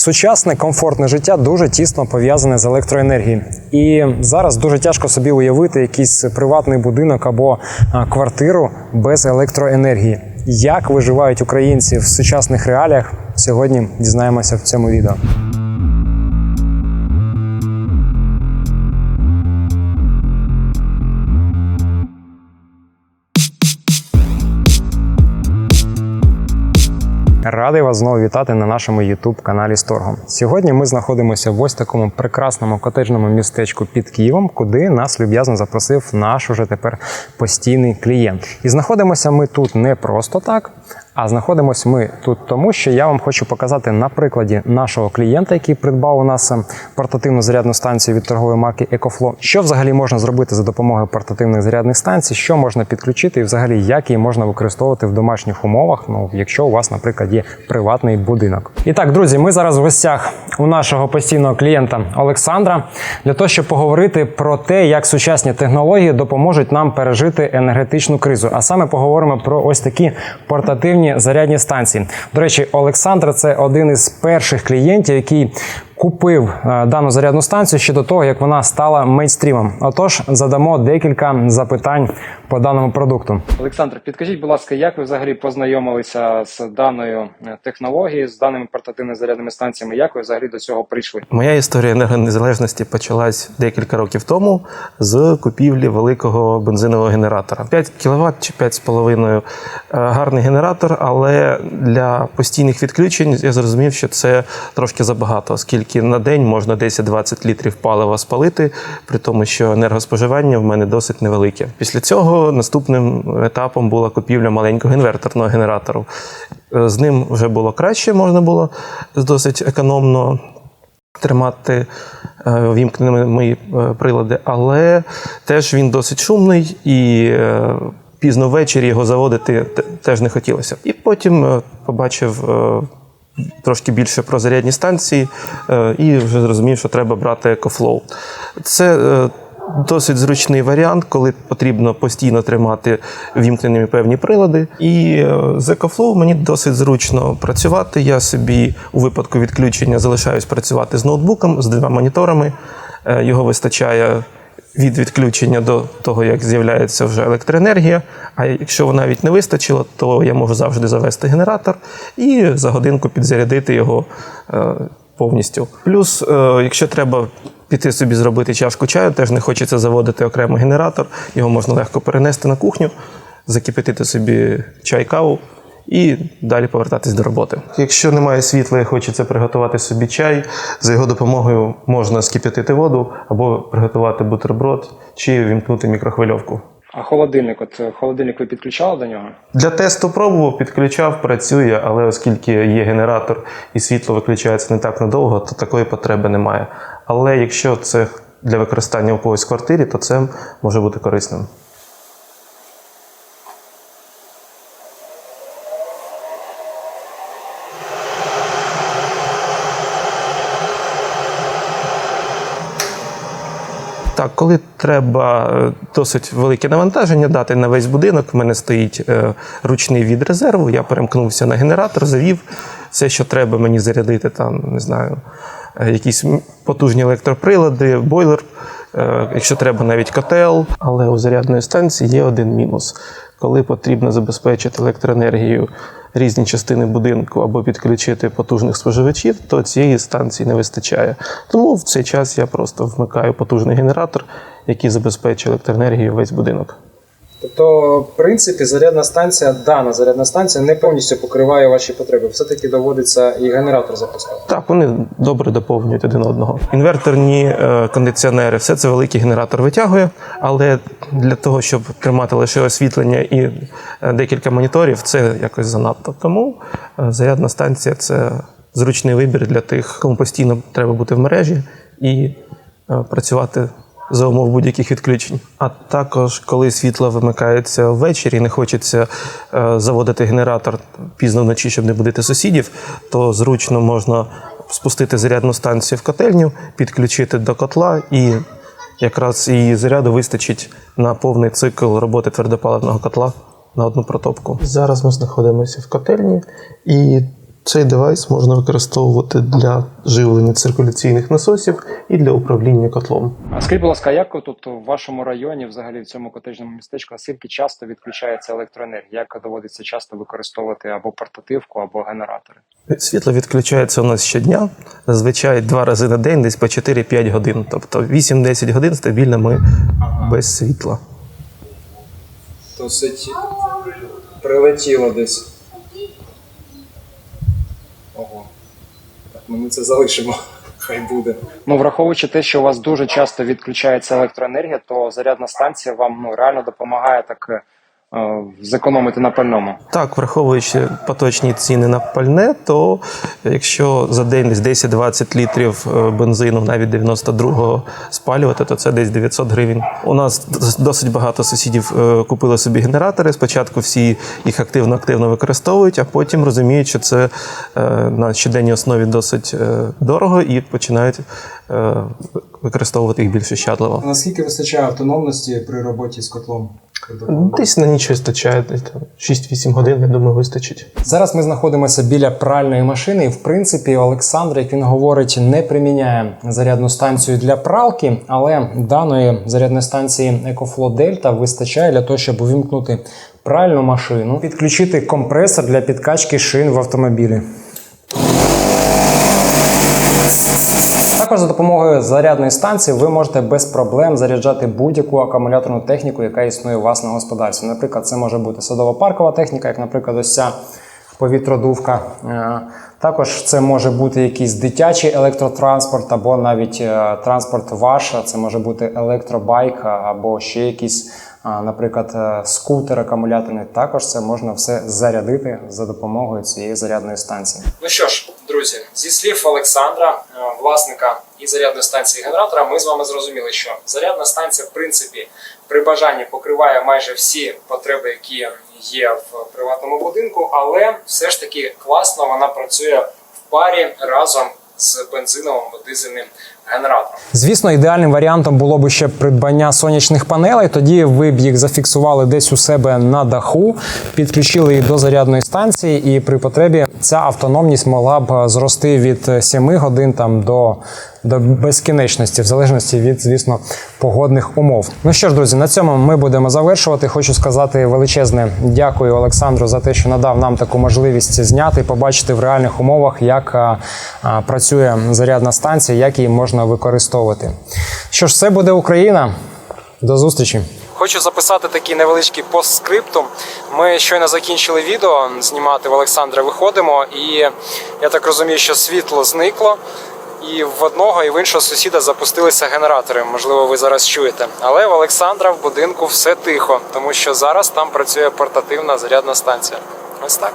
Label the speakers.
Speaker 1: Сучасне комфортне життя дуже тісно пов'язане з електроенергією. І зараз дуже тяжко собі уявити якийсь приватний будинок або квартиру без електроенергії. Як виживають українці в сучасних реаліях? Сьогодні дізнаємося в цьому відео. Радий вас знову вітати на нашому youtube каналі Сторгом. Сьогодні ми знаходимося в ось такому прекрасному котеджному містечку під Києвом, куди нас люб'язно запросив наш уже тепер постійний клієнт. І знаходимося ми тут не просто так. А знаходимося ми тут тому, що я вам хочу показати на прикладі нашого клієнта, який придбав у нас е, портативну зарядну станцію від торгової марки EcoFlow, що взагалі можна зробити за допомогою портативних зарядних станцій, що можна підключити, і взагалі як її можна використовувати в домашніх умовах, ну якщо у вас, наприклад, є приватний будинок. І так, друзі, ми зараз в гостях у нашого постійного клієнта Олександра для того, щоб поговорити про те, як сучасні технології допоможуть нам пережити енергетичну кризу. А саме поговоримо про ось такі портативні зарядні станції. До речі, Олександр це один із перших клієнтів, який купив е, дану зарядну станцію ще до того, як вона стала мейнстрімом. Отож, задамо декілька запитань по даному продукту. Олександр, підкажіть, будь ласка, як ви взагалі познайомилися з даною е, технологією, з даними портативними зарядними станціями? Як ви взагалі до цього прийшли?
Speaker 2: Моя історія енергонезалежності почалась декілька років тому з купівлі великого бензинового генератора. 5 кВт чи 5,5 е, гарний генератор, але для постійних відключень я зрозумів, що це трошки забагато, оскільки на день можна 10-20 літрів палива спалити, при тому, що енергоспоживання в мене досить невелике. Після цього наступним етапом була купівля маленького інверторного генератору. Е, З ним вже було краще, можна було досить економно тримати е, вімкненими мої е, прилади, але теж він досить шумний і пізно ввечері його заводити теж не хотілося. І потім побачив трошки більше про зарядні станції е, і вже зрозумів, що треба брати EcoFlow. Це е, Досить зручний варіант, коли потрібно постійно тримати вімкненими певні прилади. І е, з EcoFlow мені досить зручно працювати. Я собі у випадку відключення залишаюсь працювати з ноутбуком, з двома моніторами. Його вистачає від відключення до того, як з'являється вже електроенергія. А якщо вона навіть не вистачило, то я можу завжди завести генератор і за годинку підзарядити його е, повністю. Плюс, е, якщо треба піти собі зробити чашку чаю, теж не хочеться заводити окремий генератор, його можна легко перенести на кухню, закипятити собі чай, каву. І далі повертатись до роботи. Якщо немає світла і хочеться приготувати собі чай, за його допомогою можна скип'ятити воду або приготувати бутерброд чи вімкнути мікрохвильовку.
Speaker 1: А холодильник, от е, холодильник ви підключали до нього?
Speaker 2: Для тесту пробував, підключав, працює, але оскільки є генератор і світло виключається не так надовго, то такої потреби немає. Але якщо це для використання у когось в квартирі, то це може бути корисним. Так, коли треба е, досить велике навантаження дати на весь будинок, в мене стоїть е, ручний від резерву. Я перемкнувся на генератор, завів все, що треба мені зарядити, там, не знаю, е, якісь потужні електроприлади, бойлер, якщо треба навіть котел. Але у зарядної станції є один мінус. Коли потрібно забезпечити електроенергію різні частини будинку або підключити потужних споживачів, то цієї станції не вистачає. Тому в цей час я просто вмикаю потужний генератор, який забезпечує електроенергію весь будинок.
Speaker 1: Тобто, в принципі, зарядна станція, дана зарядна станція не повністю покриває ваші потреби. Все-таки доводиться і генератор запускати.
Speaker 2: Так, вони добре доповнюють один одного. Інверторні е, кондиціонери, все це великий генератор витягує, але для того, щоб тримати лише освітлення і е, декілька моніторів, це якось занадто. Тому е, зарядна станція це зручний вибір для тих, кому постійно треба бути в мережі і працювати за умов будь-яких відключень. А також, коли світло вимикається ввечері, не хочеться е, заводити генератор пізно вночі, щоб не будити сусідів, то зручно можна спустити зарядну станцію в котельню, підключити до котла, і якраз її заряду вистачить на повний цикл роботи твердопаливного котла на одну протопку. Зараз ми знаходимося в котельні, і Цей девайс можна використовувати для живлення циркуляційних насосів і для управління котлом.
Speaker 1: А скажіть, будь ласка, як тут в вашому районі, взагалі в цьому котежному містечку, наскільки часто відключається електроенергія? Як доводиться часто використовувати або портативку, або генератори?
Speaker 2: Світло відключається у нас щодня, зазвичай два рази на день, десь по 4-5 годин. Тобто 8-10 годин стабільно ми без світла.
Speaker 1: Досить прилетіло десь. Ого. Так, ну ми це залишимо. Хай буде. Ну, враховуючи те, що у вас дуже часто відключається електроенергія, то зарядна станція вам ну, реально допомагає так е, зекономити на пальному.
Speaker 2: Так, враховуючи поточні ціни на пальне, то якщо за день десь 10-20 літрів е, бензину, навіть 92-го спалювати, то це десь 900 гривень. У нас досить багато сусідів е, купили собі генератори. Спочатку всі їх активно-активно використовують, а потім розуміють, що це е, на щоденній основі досить е, дорого і починають е, використовувати їх більш ощадливо.
Speaker 1: Наскільки вистачає автономності при роботі з котлом?
Speaker 2: Десь на ніч вистачає десь там 6-8 годин, я думаю, вистачить.
Speaker 1: Зараз ми знаходимося біля пральної машини, і в принципі Олександр, як він говорить, не приміняє зарядну станцію для пралки, але даної зарядної станції EcoFlow Delta вистачає для того, щоб увімкнути пральну машину, підключити компресор для підкачки шин в автомобілі. Також за допомогою зарядної станції ви можете без проблем заряджати будь-яку акумуляторну техніку, яка існує у вас на господарстві. Наприклад, це може бути садово-паркова техніка, як, наприклад, ось ця повітродувка. Е, Також це може бути якийсь дитячий електротранспорт, або навіть е, транспорт ваш. Це може бути електробайк або ще якийсь, наприклад, е, скутер акумуляторний. Також це можна все зарядити за допомогою цієї зарядної станції. Ну що ж, друзі, зі слів Олександра, власника і зарядної станції генератора, ми з вами зрозуміли, що зарядна станція, в принципі, при бажанні покриває майже всі потреби, які є в приватному будинку, але все ж таки класно вона працює в парі разом з бензиновим або дизельним генератором. Звісно, ідеальним варіантом було б ще придбання сонячних панелей. Тоді ви б їх зафіксували десь у себе на даху, підключили їх до зарядної станції, і при потребі ця автономність могла б зрости від 7 годин там до. До безкінечності, в залежності від, звісно, погодних умов. Ну що ж, друзі, на цьому ми будемо завершувати. Хочу сказати величезне дякую Олександру за те, що надав нам таку можливість зняти, побачити в реальних умовах, як а, а, працює зарядна станція, як її можна використовувати. Що ж, це буде Україна. До зустрічі. Хочу записати такий невеличкий постскриптум. Ми щойно закінчили відео знімати в Олександра. Виходимо, і я так розумію, що світло зникло. І в одного і в іншого сусіда запустилися генератори. Можливо, ви зараз чуєте. Але в Олександра в будинку все тихо, тому що зараз там працює портативна зарядна станція. Ось так.